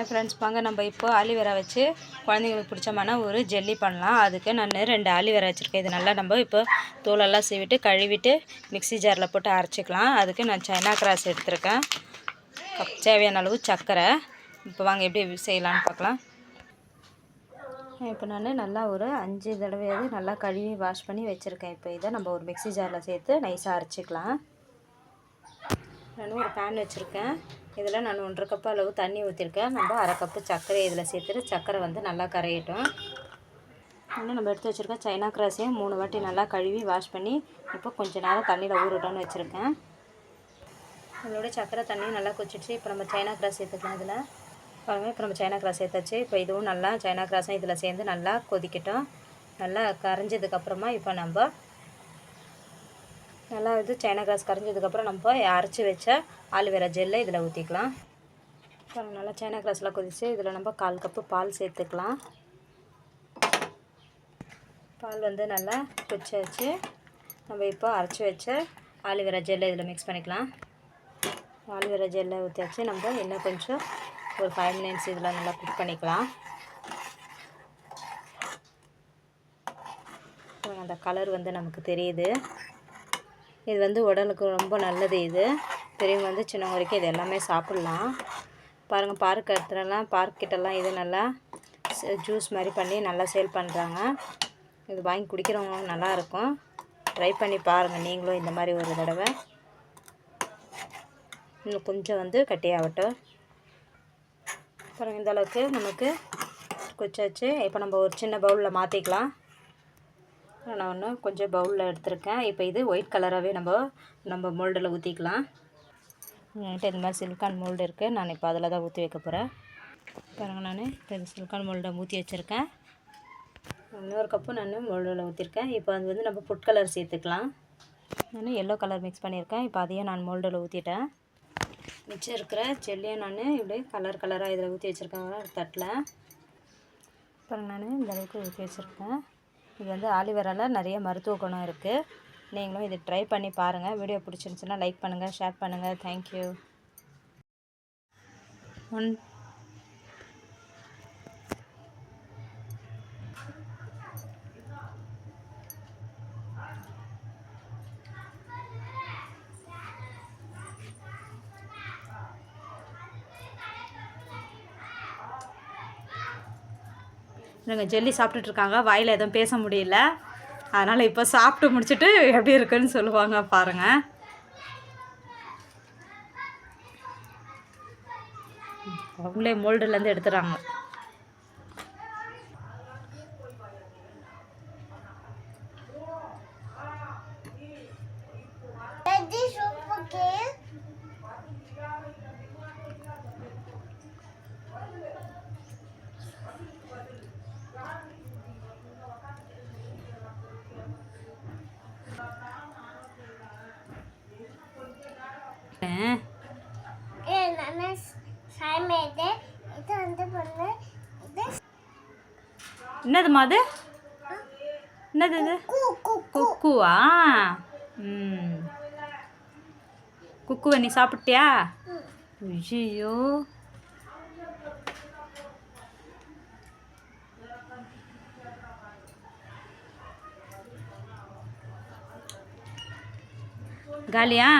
Hi friends வாங்க நம்ம இப்போ ஆலிவேரா வச்சு குழந்தைங்களுக்கு பிடிச்சமான ஒரு ஜெல்லி பண்ணலாம். அதுக்கு நான் ரெண்டு ஆலிவேரா வச்சுருக்கேன். இது நல்லா நம்ம இப்போ தோலெல்லாம் சீவிட்டு கழுவிட்டு மிக்ஸி ஜாரில் போட்டு அரைச்சிக்கலாம். அதுக்கு நான் சைனா கிராஸ் எடுத்திருக்கேன். கப் தேவையான அளவு சர்க்கரை. இப்போ வாங்க எப்படி செய்யலாம்னு பார்க்கலாம். இப்போ நான் நல்லா ஒரு அஞ்சு தடவையாவது நல்லா கழுவி வாஷ் பண்ணி வச்சுருக்கேன். இப்போ இதை நம்ம ஒரு மிக்ஸி ஜாரில் சேர்த்து நைஸாக அரைச்சிக்கலாம். நான் ஒரு பேன் வச்சுருக்கேன். இதில் நான் ஒன்றரை கப்பு அளவு தண்ணி ஊற்றிருக்கேன் நம்ம அரை கப்பு சர்க்கரை இதில் சேர்த்துட்டு சர்க்கரை வந்து நல்லா கரையட்டும். இன்னும் நம்ம எடுத்து வச்சுருக்கோம் சைனா கிராஸையும் மூணு வாட்டி நல்லா கழுவி வாஷ் பண்ணி இப்போ கொஞ்ச நேரம் தண்ணியில் ஊறட்டோன்னு வச்சுருக்கேன். இதோட சர்க்கரை தண்ணியும் நல்லா கொச்சிடுச்சு இப்போ நம்ம சைனா கிராஸ் சேர்த்துக்கலாம் இதில். பாருங்கள் இப்போ நம்ம சைனா கிராஸ் சேர்த்தாச்சு. இப்போ இதுவும் நல்லா சைனா கிராஸும் இதில் சேர்ந்து நல்லா கொதிக்கட்டும். நல்லா கரைஞ்சதுக்கப்புறமா இப்போ நம்ம நல்லா இது சைனா கிராஸ் கரைஞ்சதுக்கப்புறம் நம்ம அரைச்சி வச்ச ஆலுவேரா ஜெல்லை இதில் ஊற்றிக்கலாம் அப்புறம் நல்லா சைனா கிராஸ்லாம் கொதிச்சு இதில் நம்ம கால் கப்பு பால் சேர்த்துக்கலாம். பால் வந்து நல்லா கொச்சாச்சு நம்ம இப்போ அரைச்சி வச்ச ஆலுவேரா ஜெல்லை இதில் மிக்ஸ் பண்ணிக்கலாம். ஆலுவேரா ஜெல்லை ஊற்றியாச்சு நம்ம இன்னும் கொஞ்சம் ஒரு ஃபைவ் மினிட்ஸ் இதில் நல்லா குக் பண்ணிக்கலாம். அந்த கலர் வந்து நமக்கு தெரியுது. இது வந்து உடலுக்கு ரொம்ப நல்லது இது. பெரியவங்க வந்து சின்னவங்க வரைக்கும் இது எல்லாமே சாப்பிட்லாம். பாருங்கள் பார்க் இடத்துலலாம் பார்க் கிட்டலாம் இது நல்லா ஜூஸ் மாதிரி பண்ணி நல்லா சேல் பண்ணுறாங்க இது வாங்கி குடிக்கிறவங்க நல்லாயிருக்கும் ட்ரை பண்ணி பாருங்கள் நீங்களும் இந்த மாதிரி ஒரு தடவை. இன்னும் கொஞ்சம் வந்து கட்டியாகட்டும். பாருங்கள் இந்த அளவுக்கு நமக்கு குச்சாச்சு. இப்போ நம்ம ஒரு சின்ன பவுலில் மாற்றிக்கலாம் நான் ஒன்று கொஞ்சம் பவுலில் எடுத்திருக்கேன். இப்போ இது ஒயிட் கலராகவே நம்ம நம்ம மோல்டில் ஊற்றிக்கலாம் என்கிட்ட இந்த மாதிரி சில்கான் மோல்டு இருக்குது நான் இப்போ அதில் தான் ஊற்றி வைக்க போகிறேன் பாருங்கள் நான் இப்போ இந்த சிலிக்கான் மோல்டை ஊற்றி வச்சுருக்கேன். இன்னொரு கப்பு நான் மோல்டில் ஊற்றிருக்கேன் இப்போ அது வந்து நம்ம ஃபுட் கலர் சேர்த்துக்கலாம். நான் எல்லோ கலர் மிக்ஸ் பண்ணியிருக்கேன் இப்போ அதையும் நான் மோல்டில் ஊற்றிட்டேன் மிச்சம் இருக்கிற ஜெல்லியும் நான் இப்படி கலர் கலராக இதில் ஊற்றி வச்சுருக்கேன். தட்டில். பாருங்கள் நான் இந்த அளவுக்கு ஊற்றி வச்சுருக்கேன். இது வந்து ஆலிவேராவில் நிறைய மருத்துவ குணம் இருக்குது நீங்களும் இதை ட்ரை பண்ணி பாருங்கள் வீடியோ பிடிச்சிருந்துச்சுன்னா லைக் பண்ணுங்கள் ஷேர் பண்ணுங்கள் தேங்க்யூ ஒன் இவங்க ஜெல்லி சாப்பிட்டுட்ருக்காங்க. வாயில் எதுவும் பேச முடியல. அதனால் இப்போ சாப்பிட்டு முடிச்சுட்டு எப்படி இருக்குன்னு சொல்லுவாங்க பாருங்கள் அவங்களே மோல்டுலேருந்து எடுத்துகிறாங்க Daddy soup okay? ஏ நான் சாய்மேது இது வந்து பண்ணு இது என்னதுமா அது? என்னது இது? குக்குவா? ம். குக்குவை நீ சாப்பிட்டியா? ஐயோ காலியா?